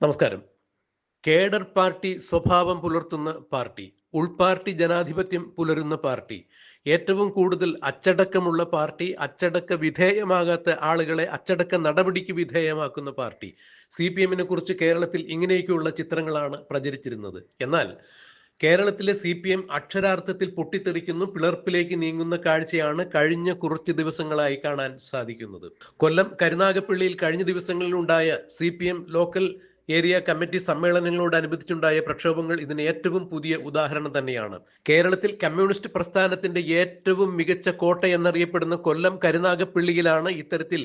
നമസ്കാരം. Cadre party സ്വഭാവം പുലർത്തുന്ന പാർട്ടി ഉൾപാർട്ടി ജനാധിപത്യം പുലരുന്ന പാർട്ടി ഏറ്റവും കൂടുതൽ അച്ചടക്കമുള്ള പാർട്ടി അച്ചടക്ക വിധേയമാകാത്ത ആളുകളെ അച്ചടക്ക നടപടിക്ക് വിധേയമാക്കുന്ന പാർട്ടി. സി പി എമ്മിനെ കുറിച്ച് കേരളത്തിൽ ഇങ്ങനെയൊക്കെയുള്ള ചിത്രങ്ങളാണ് പ്രചരിച്ചിരുന്നത്. എന്നാൽ കേരളത്തിലെ സി പി എം അക്ഷരാർത്ഥത്തിൽ പൊട്ടിത്തെറിക്കുന്നു പിളർപ്പിലേക്ക് നീങ്ങുന്ന കാഴ്ചയാണ് കഴിഞ്ഞ കുറച്ച് ദിവസങ്ങളായി കാണാൻ സാധിക്കുന്നത്. കൊല്ലം കരുനാഗപ്പള്ളിയിൽ കഴിഞ്ഞ ദിവസങ്ങളിലുണ്ടായ C P M local area committee സമ്മേളനങ്ങളോടനുബന്ധിച്ചുണ്ടായ പ്രക്ഷോഭങ്ങൾ ഇതിന് ഏറ്റവും പുതിയ ഉദാഹരണം തന്നെയാണ്. കേരളത്തിൽ കമ്മ്യൂണിസ്റ്റ് പ്രസ്ഥാനത്തിന്റെ ഏറ്റവും മികച്ച കോട്ട എന്നറിയപ്പെടുന്ന കൊല്ലം കരുനാഗപ്പള്ളിയിലാണ് ഇത്തരത്തിൽ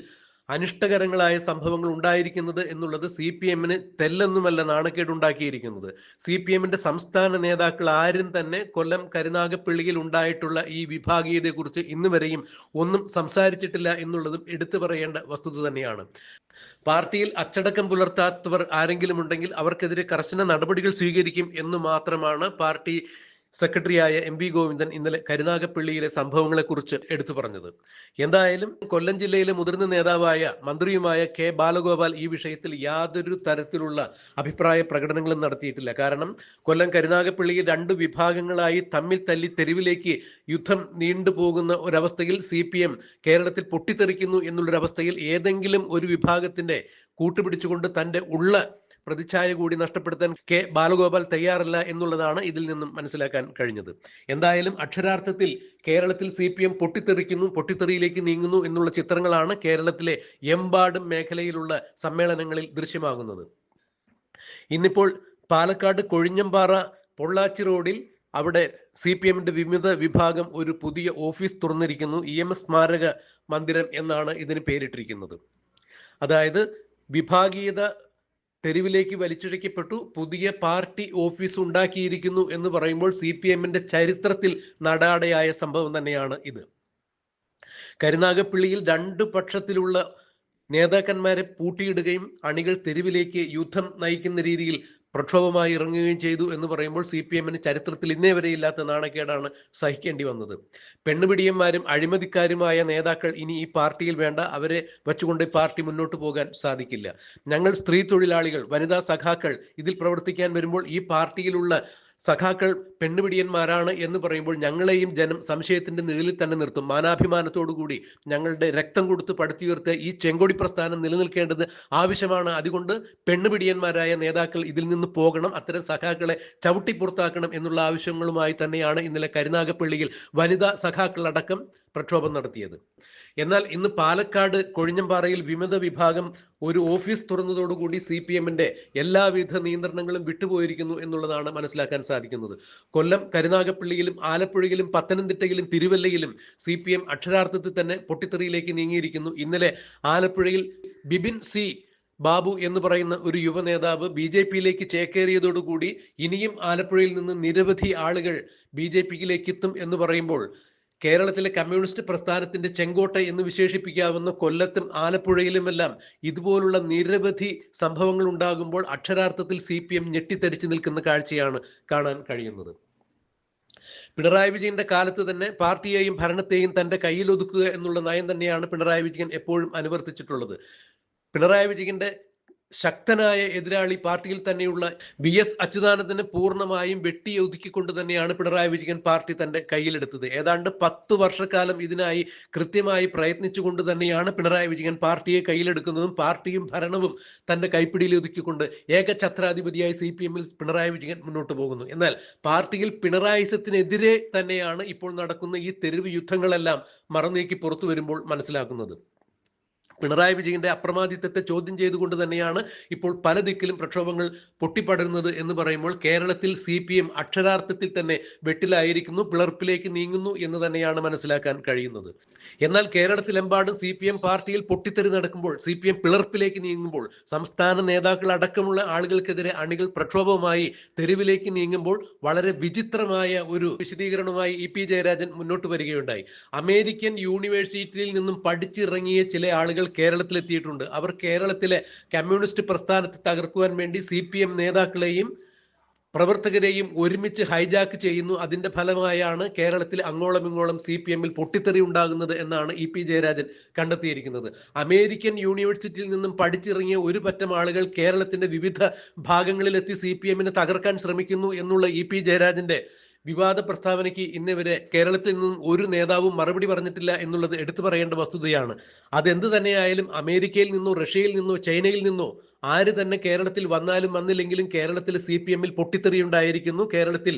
അനിഷ്ടകരങ്ങളായ സംഭവങ്ങൾ ഉണ്ടായിരിക്കുന്നത് എന്നുള്ളത് സി പി എമ്മിന് തെല്ലൊന്നുമല്ല നാണക്കേടുണ്ടാക്കിയിരിക്കുന്നത്. സി പി എമ്മിന്റെ സംസ്ഥാന നേതാക്കൾ ആരും തന്നെ കൊല്ലം കരുനാഗപ്പള്ളിയിൽ ഉണ്ടായിട്ടുള്ള ഈ വിഭാഗീയതയെക്കുറിച്ച് ഇന്ന് വരെയും ഒന്നും സംസാരിച്ചിട്ടില്ല എന്നുള്ളതും എടുത്തു പറയേണ്ട വസ്തുത തന്നെയാണ്. പാർട്ടിയിൽ അച്ചടക്കം പുലർത്താത്തവർ ആരെങ്കിലും ഉണ്ടെങ്കിൽ അവർക്കെതിരെ കർശന നടപടികൾ സ്വീകരിക്കും എന്ന് മാത്രമാണ് പാർട്ടി സെക്രട്ടറിയായ എം വി ഗോവിന്ദൻ ഇന്നലെ കരുനാഗപ്പള്ളിയിലെ സംഭവങ്ങളെക്കുറിച്ച് എടുത്തു പറഞ്ഞത്. എന്തായാലും കൊല്ലം ജില്ലയിലെ മുതിർന്ന നേതാവായ മന്ത്രിയുമായ കെ ബാലഗോപാൽ ഈ വിഷയത്തിൽ യാതൊരു തരത്തിലുള്ള അഭിപ്രായ പ്രകടനങ്ങളും നടത്തിയിട്ടില്ല. കാരണം കൊല്ലം കരുനാഗപ്പള്ളിയിൽ രണ്ട് വിഭാഗങ്ങളായി തമ്മിൽ തല്ലി തെരുവിലേക്ക് യുദ്ധം നീണ്ടുപോകുന്ന ഒരവസ്ഥയിൽ സി പി എം കേരളത്തിൽ പൊട്ടിത്തെറിക്കുന്നു എന്നുള്ളൊരവസ്ഥയിൽ ഏതെങ്കിലും ഒരു വിഭാഗത്തിന്റെ കൂട്ടുപിടിച്ചുകൊണ്ട് തന്റെ ഉള്ള പ്രതിച്ഛായ കൂടി നഷ്ടപ്പെടുത്താൻ കെ ബാലഗോപാൽ തയ്യാറല്ല എന്നുള്ളതാണ് ഇതിൽ നിന്നും മനസ്സിലാക്കാൻ കഴിഞ്ഞത്. എന്തായാലും അക്ഷരാർത്ഥത്തിൽ കേരളത്തിൽ സി പി എം പൊട്ടിത്തെറിക്കുന്നു പൊട്ടിത്തെറിയിലേക്ക് നീങ്ങുന്നു എന്നുള്ള ചിത്രങ്ങളാണ് കേരളത്തിലെ എമ്പാടും മേഖലയിലുള്ള സമ്മേളനങ്ങളിൽ ദൃശ്യമാകുന്നത്. ഇന്നിപ്പോൾ പാലക്കാട് കൊഴിഞ്ഞമ്പാറ പൊള്ളാച്ചി റോഡിൽ അവിടെ സി പി എമ്മിന്റെ വിവിധ വിഭാഗം ഒരു പുതിയ ഓഫീസ് തുറന്നിരിക്കുന്നു ഇ എം എസ് സ്മാരക മന്ദിരം എന്നാണ് ഇതിന് പേരിട്ടിരിക്കുന്നത്. അതായത് വിഭാഗീയത തെരുവിലേക്ക് വലിച്ചിഴക്കപ്പെട്ടു. പുതിയ പാർട്ടി ഓഫീസ് ഉണ്ടാക്കിയിരിക്കുന്നു എന്ന് പറയുമ്പോൾ സി പി എമ്മിന്റെ ചരിത്രത്തിൽ നടാടയായ സംഭവം തന്നെയാണ് ഇത്. കരുനാഗപ്പള്ളിയിൽ രണ്ടു പക്ഷത്തിലുള്ള നേതാക്കന്മാരെ പൂട്ടിയിടുകയും അണികൾ തെരുവിലേക്ക് യുദ്ധം നയിക്കുന്ന രീതിയിൽ പ്രക്ഷോഭമായി ഇറങ്ങുകയും ചെയ്തു എന്ന് പറയുമ്പോൾ സി പി എമ്മിന് ചരിത്രത്തിൽ ഇന്നേ വരെ ഇല്ലാത്ത നാണക്കേടാണ് സഹിക്കേണ്ടി വന്നത്. പെണ്ണുപിടിയന്മാരും അഴിമതിക്കാരുമായ നേതാക്കൾ ഇനി ഈ പാർട്ടിയിൽ വേണ്ട. അവരെ വെച്ചുകൊണ്ട് പാർട്ടി മുന്നോട്ട് പോകാൻ സാധിക്കില്ല. ഞങ്ങൾ സ്ത്രീ തൊഴിലാളികൾ വനിതാ സഖാക്കൾ ഇതിൽ പ്രവർത്തിക്കാൻ വരുമ്പോൾ ഈ പാർട്ടിയിലുള്ള സഖാക്കൾ പെണ്ണുപിടിയന്മാരാണ് എന്ന് പറയുമ്പോൾ ഞങ്ങളെയും ജനം സംശയത്തിന്റെ നിഴലിൽ തന്നെ നിർത്തും. മാനാഭിമാനത്തോടുകൂടി ഞങ്ങളുടെ രക്തം കൊടുത്ത് പടുത്തുയർത്ത് ഈ ചെങ്കൊടി പ്രസ്ഥാനം നിലനിൽക്കേണ്ടത് ആവശ്യമാണ്. അതുകൊണ്ട് പെണ്ണുപിടിയന്മാരായ നേതാക്കൾ ഇതിൽ നിന്ന് പോകണം. അത്തരം സഖാക്കളെ ചവിട്ടി പുറത്താക്കണം എന്നുള്ള ആവശ്യങ്ങളുമായി തന്നെയാണ് ഇന്നലെ കരുനാഗപ്പള്ളിയിൽ വനിതാ സഖാക്കൾ അടക്കം പ്രക്ഷോഭം നടത്തിയത്. എന്നാൽ ഇന്ന് പാലക്കാട് കൊഴിഞ്ഞമ്പാറയിൽ വിമത വിഭാഗം ഒരു ഓഫീസ് തുറന്നതോടുകൂടി സി പി എമ്മിന്റെ എല്ലാവിധ നിയന്ത്രണങ്ങളും വിട്ടുപോയിരിക്കുന്നു എന്നുള്ളതാണ് മനസ്സിലാക്കാൻ സാധിക്കുന്നത്. കൊല്ലം കരുനാഗപ്പള്ളിയിലും ആലപ്പുഴയിലും പത്തനംതിട്ടയിലും തിരുവല്ലയിലും സി പി എം അക്ഷരാർത്ഥത്തിൽ തന്നെ പൊട്ടിത്തെറിയിലേക്ക് നീങ്ങിയിരിക്കുന്നു. ഇന്നലെ ആലപ്പുഴയിൽ ബിബിൻ സി ബാബു എന്ന് പറയുന്ന ഒരു യുവ നേതാവ് ബി ജെ പിയിലേക്ക് ചേക്കേറിയതോടുകൂടി ഇനിയും ആലപ്പുഴയിൽ നിന്ന് നിരവധി ആളുകൾ ബി ജെ പിയിലേക്ക് എത്തും എന്ന് പറയുമ്പോൾ കേരളത്തിലെ കമ്മ്യൂണിസ്റ്റ് പ്രസ്ഥാനത്തിന്റെ ചെങ്കോട്ട എന്ന് വിശേഷിപ്പിക്കാവുന്ന കൊല്ലത്തും ആലപ്പുഴയിലുമെല്ലാം ഇതുപോലുള്ള നിരവധി സംഭവങ്ങൾ ഉണ്ടാകുമ്പോൾ അക്ഷരാർത്ഥത്തിൽ സി പി എം ഞെട്ടിത്തരിച്ചു നിൽക്കുന്ന കാഴ്ചയാണ് കാണാൻ കഴിയുന്നത്. പിണറായി വിജയന്റെ കാലത്ത് തന്നെ പാർട്ടിയെയും ഭരണത്തെയും തന്റെ കയ്യിൽ ഒതുക്കുക എന്നുള്ള നയം തന്നെയാണ് പിണറായി വിജയൻ എപ്പോഴും അനുവർത്തിച്ചിട്ടുള്ളത്. പിണറായി വിജയന്റെ ശക്തനായ എതിരാളി പാർട്ടിയിൽ തന്നെയുള്ള വി എസ് അച്യുതാനന്ദനെ പൂർണമായും വെട്ടി ഒതുക്കിക്കൊണ്ട് തന്നെയാണ് പിണറായി വിജയൻ പാർട്ടി തന്റെ കയ്യിലെടുത്തത്. ഏതാണ്ട് പത്ത് വർഷക്കാലം ഇതിനായി കൃത്യമായി പ്രയത്നിച്ചുകൊണ്ട് തന്നെയാണ് പിണറായി വിജയൻ പാർട്ടിയെ കയ്യിലെടുക്കുന്നതും പാർട്ടിയും ഭരണവും തന്റെ കൈപ്പിടിയിൽ ഒതുക്കിക്കൊണ്ട് ഏകഛത്രാധിപതിയായി സി പി എമ്മിൽ പിണറായി വിജയൻ മുന്നോട്ട് പോകുന്നു. എന്നാൽ പാർട്ടിയിൽ പിണറായിസത്തിനെതിരെ തന്നെയാണ് ഇപ്പോൾ നടക്കുന്ന ഈ തെരുവ് യുദ്ധങ്ങളെല്ലാം മറന്നീക്കി പുറത്തു വരുമ്പോൾ മനസ്സിലാക്കുന്നത്. പിണറായി വിജയന്റെ അപ്രമാദിത്വത്തെ ചോദ്യം ചെയ്തുകൊണ്ട് തന്നെയാണ് ഇപ്പോൾ പല ദിക്കിലും പ്രക്ഷോഭങ്ങൾ പൊട്ടിപ്പടരുന്നത് എന്ന് പറയുമ്പോൾ കേരളത്തിൽ സി പി എം അക്ഷരാർത്ഥത്തിൽ തന്നെ വെട്ടിലായിരിക്കുന്നു പിളർപ്പിലേക്ക് നീങ്ങുന്നു എന്ന് തന്നെയാണ് മനസ്സിലാക്കാൻ കഴിയുന്നത്. എന്നാൽ കേരളത്തിലെമ്പാടും സി പി എം പാർട്ടിയിൽ പൊട്ടിത്തെറി നടക്കുമ്പോൾ സി പി എം പിളർപ്പിലേക്ക് നീങ്ങുമ്പോൾ സംസ്ഥാന നേതാക്കൾ അടക്കമുള്ള ആളുകൾക്കെതിരെ അണികൾ പ്രക്ഷോഭവുമായി തെരുവിലേക്ക് നീങ്ങുമ്പോൾ വളരെ വിചിത്രമായ ഒരു വിശദീകരണവുമായി ഇ പി ജയരാജൻ മുന്നോട്ട് വരികയുണ്ടായി. അമേരിക്കൻ യൂണിവേഴ്സിറ്റിയിൽ നിന്നും പഠിച്ചിറങ്ങിയ ചില ആളുകൾ കേരളത്തിലെത്തിയിട്ടുണ്ട്. അവർ കേരളത്തിലെ കമ്മ്യൂണിസ്റ്റ് പ്രസ്ഥാനത്തെ തകർക്കുവാൻ വേണ്ടി സി പി എം നേതാക്കളെയും പ്രവർത്തകരെയും ഒരുമിച്ച് ഹൈജാക്ക് ചെയ്യുന്നു. അതിന്റെ ഫലമായാണ് കേരളത്തിൽ അങ്ങോളം ഇങ്ങോളം സി പി എമ്മിൽ പൊട്ടിത്തെറി ഉണ്ടാകുന്നത് എന്നാണ് ഇ പി ജയരാജൻ കണ്ടെത്തിയിരിക്കുന്നത്. അമേരിക്കൻ യൂണിവേഴ്സിറ്റിയിൽ നിന്നും പഠിച്ചിറങ്ങിയ ഒരു പറ്റം ആളുകൾ കേരളത്തിന്റെ വിവിധ ഭാഗങ്ങളിലെത്തി സി പി എമ്മിനെ തകർക്കാൻ ശ്രമിക്കുന്നു എന്നുള്ള ഇ പി ജയരാജന്റെ വിവാദ പ്രസ്താവനയ്ക്ക് ഇന്നിവരെ കേരളത്തിൽ നിന്നും ഒരു നേതാവും മറുപടി പറഞ്ഞിട്ടില്ല എന്നുള്ളത് എടുത്തു പറയേണ്ട വസ്തുതയാണ്. അതെന്ത് തന്നെയായാലും അമേരിക്കയിൽ നിന്നോ റഷ്യയിൽ നിന്നോ ചൈനയിൽ നിന്നോ ആര് തന്നെ കേരളത്തിൽ വന്നാലും വന്നില്ലെങ്കിലും കേരളത്തിൽ സി പി എമ്മിൽ പൊട്ടിത്തെറിയുണ്ടായിരിക്കുന്നു. കേരളത്തിൽ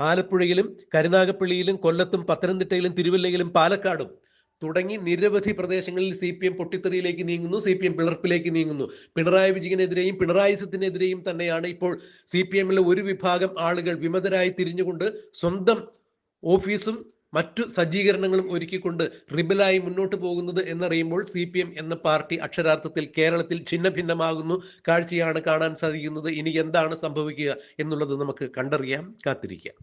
ആലപ്പുഴയിലും കരുനാഗപ്പള്ളിയിലും കൊല്ലത്തും പത്തനംതിട്ടയിലും തിരുവല്ലയിലും പാലക്കാടും തുടങ്ങി നിരവധി പ്രദേശങ്ങളിൽ സി പി എം പൊട്ടിത്തെറിയിലേക്ക് നീങ്ങുന്നു സി പി എം പിളർപ്പിലേക്ക് നീങ്ങുന്നു. പിണറായി വിജയനെതിരെയും പിണറായി സത്തിനെതിരെയും തന്നെയാണ് ഇപ്പോൾ സി പി എമ്മിലെ ഒരു വിഭാഗം ആളുകൾ വിമതരായി തിരിഞ്ഞുകൊണ്ട് സ്വന്തം ഓഫീസും മറ്റു സജ്ജീകരണങ്ങളും ഒരുക്കിക്കൊണ്ട് റിബലായി മുന്നോട്ട് പോകുന്നത് എന്നറിയുമ്പോൾ സി പി എം എന്ന പാർട്ടി അക്ഷരാർത്ഥത്തിൽ കേരളത്തിൽ ഛിന്ന ഭിന്നമാകുന്നു കാഴ്ചയാണ് കാണാൻ സാധിക്കുന്നത്. ഇനി എന്താണ് സംഭവിക്കുക എന്നുള്ളത് നമുക്ക് കണ്ടറിയാം കാത്തിരിക്കാം.